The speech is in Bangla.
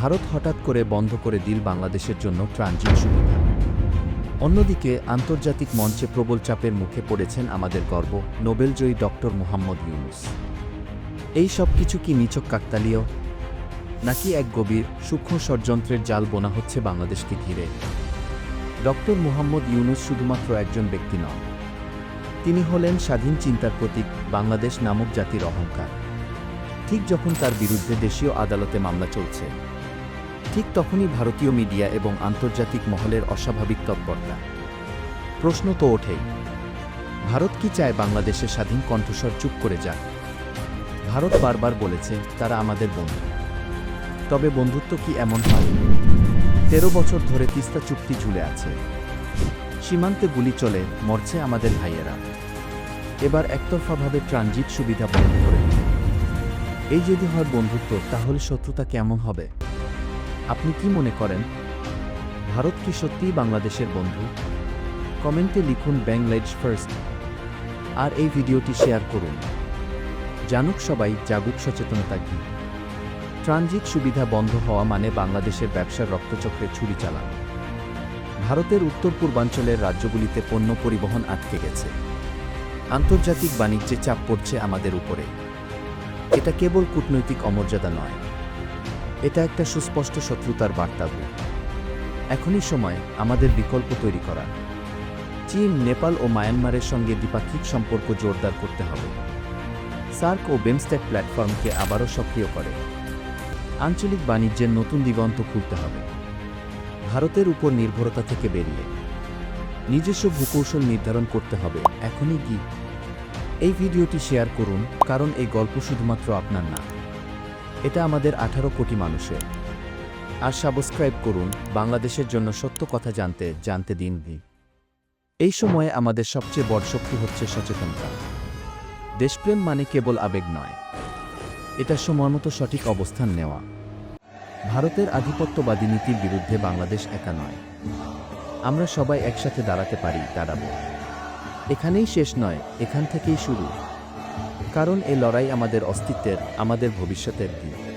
ভারত হঠাৎ করে বন্ধ করে দিল বাংলাদেশের জন্য ট্রানজিট সুবিধা। অন্যদিকে আন্তর্জাতিক মঞ্চে প্রবল চাপের মুখে পড়েছেন আমাদের গর্ব, নোবেলজয়ী ডক্টর মুহাম্মদ ইউনুস। এই সব কিছু কি নিচক কাকতালীয়? নাকি এক গভীর, সূক্ষ্ম ষড়যন্ত্রের জাল বোনা হচ্ছে বাংলাদেশকে ঘিরে? ডক্টর মুহাম্মদ ইউনুস শুধুমাত্র একজন ব্যক্তি নন। তিনি হলেন স্বাধীন চিন্তার প্রতীক, বাংলাদেশ নামক জাতির অহংকার। ঠিক যখন তার বিরুদ্ধে দেশীয় আদালতে মামলা চলছে ঠিক তখনই ভারতীয় মিডিয়া এবং আন্তর্জাতিক মহলের অস্বাভাবিক তৎপরতা। প্রশ্ন তো ওঠেই, ভারত কি চায় বাংলাদেশের স্বাধীন কণ্ঠস্বর চুপ করে যাক? ভারত বারবার বলেছে, তারা আমাদের বন্ধু। তবে বন্ধুত্ব কি এমন হয়? তেরো বছর ধরে তিস্তা চুক্তি ঝুলে আছে। সীমান্তে গুলি চলে, মরছে আমাদের ভাইয়েরা। এবার একতরফাভাবে ট্রানজিট সুবিধা বন্ধ করে এই যদি হয় বন্ধুত্ব, তাহলে শত্রুতা কেমন হবে? আপনি কি মনে করেন? ভারত কি সত্যিই বাংলাদেশের বন্ধু? কমেন্টে লিখুন ব্যাংলেজ ফার্স্ট আর এই ভিডিওটি শেয়ার করুন। জানুক সবাই, জাগুক সচেতনতা কি। ট্রানজিট সুবিধা বন্ধ হওয়া মানে বাংলাদেশের ব্যবসার রক্তচক্রে ছুরি চালানো। ভারতের উত্তর পূর্বাঞ্চলের রাজ্যগুলিতে পণ্য পরিবহন আটকে গেছে। আন্তর্জাতিক বাণিজ্যে চাপ পড়ছে আমাদের উপরে। এটা কেবল কূটনৈতিক অমর্যাদা নয়। এটা একটা সুস্পষ্ট শত্রুতার বার্তা এখনই সময় আমাদের বিকল্প তৈরি করা চীন, নেপাল ও মায়ানমারের সঙ্গে দ্বিপাক্ষিক সম্পর্ক জোরদার করতে হবে। সার্ক ও বেমস্টেক প্ল্যাটফর্মকে আবারও সক্রিয় করে। আঞ্চলিক বাণিজ্যের নতুন দিগন্ত খুলতে হবে। ভারতের উপর নির্ভরতা থেকে বেরিয়ে। নিজস্ব ভূকৌশল নির্ধারণ করতে হবে। এখনই কি? এই ভিডিওটি শেয়ার করুন, কারণ এই গল্প শুধুমাত্র আপনার না। এটা আমাদের আঠারো কোটি মানুষের। আর সাবস্ক্রাইব করুন বাংলাদেশের জন্য সত্য কথা জানতে জানতে দিন ভি। এই সময়ে আমাদের সবচেয়ে বড় শক্তি হচ্ছে সচেতনতা। দেশপ্রেম মানে কেবল আবেগ নয়। এটা সময়মতো সঠিক অবস্থান নেওয়া। ভারতের আধিপত্যবাদী নীতির বিরুদ্ধে বাংলাদেশ একা নয়। আমরা সবাই একসাথে দাঁড়াতে পারি, দাঁড়াবো। এখানেই শেষ নয়, এখান থেকেই শুরু। কারণ এই লড়াই আমাদের অস্তিত্বের আমাদের ভবিষ্যতের দিক।